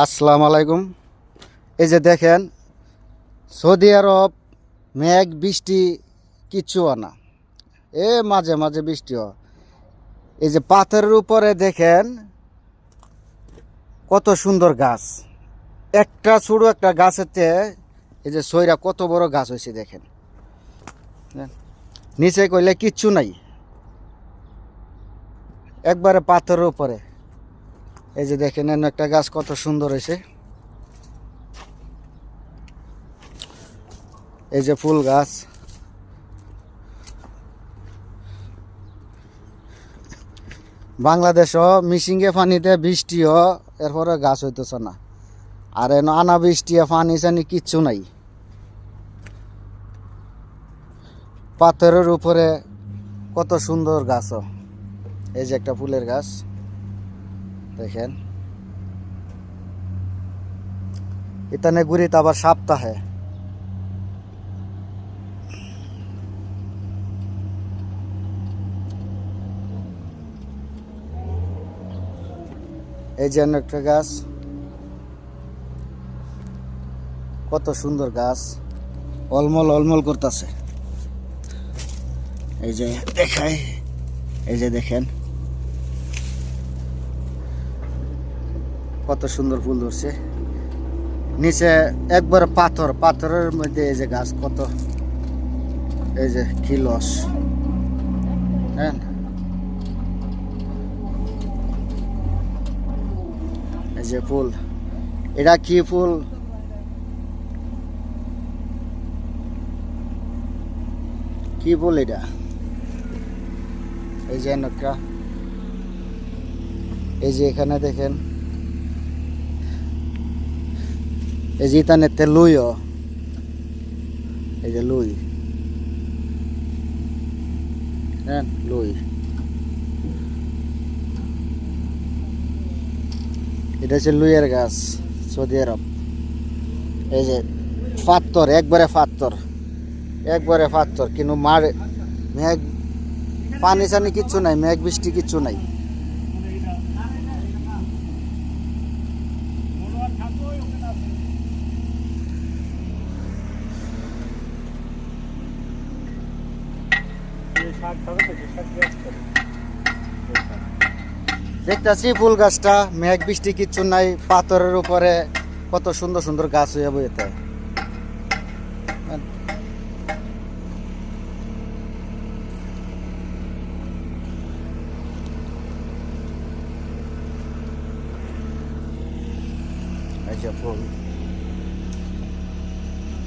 আসসালামু আলাইকুম। এই যে দেখেন, সৌদি আরব মেঘ, বৃষ্টি, কিচ্ছু না। এ মাঝে মাঝে বৃষ্টি হয়। এই যে পাথরের উপরে দেখেন, কত সুন্দর গাছ। একটা ছোটো একটা গাছেতে এই যে সইরা কত বড় গাছ হয়েছে দেখেন। নিচে কইলে কিচ্ছু নাই। একবারে পাথরের উপরে। এই যে দেখেন এনে একটা গাছ কত সুন্দর হয়েছে। এই যে ফুল গাছ। বাংলাদেশও মিশিংয়ে পানিতে বৃষ্টিও এরপরে গাছ হইতেছে না। আর এন আনা বৃষ্টি পানি চানি কিচ্ছু নাই। পাথরের উপরে কত সুন্দর গাছও। এই যে একটা ফুলের গাছ। দেখেন। ইতানে গুড়িতে আবার সপ্তাহে। এই যে একটা গাছ। কত সুন্দর গাছ। অলমল অলমল করতেছে। এই যে দেখাই। এই যে দেখেন। কত সুন্দর ফুল ধরছে। নিচে একবার পাথর, পাথরের মধ্যে এই যে গাছ, কত এই যে কি লস। হ্যাঁ? এই যে ফুল। এটা কি ফুল? কি ফুল এটা? এই যে একটা এই যে এখানে দেখেন এই যে ইতানে তে লুইও এই যে লুই হ্যাঁ লুই এটা হচ্ছে লুইয়ের গাছ সৌদি আরব এই যে পাত্তর একবারে পাত্তর একবারে পাত্তর কিন্তু মার মেঘ পানি সানি কিচ্ছু নাই মেঘ বৃষ্টি কিচ্ছু নাই দেখতেছি ফুল গাছটা, মেঘ, বৃষ্টি কিচ্ছু নাই, পাথরের উপরে কত সুন্দর সুন্দর গাছ হয়ে বইতে। ফুল।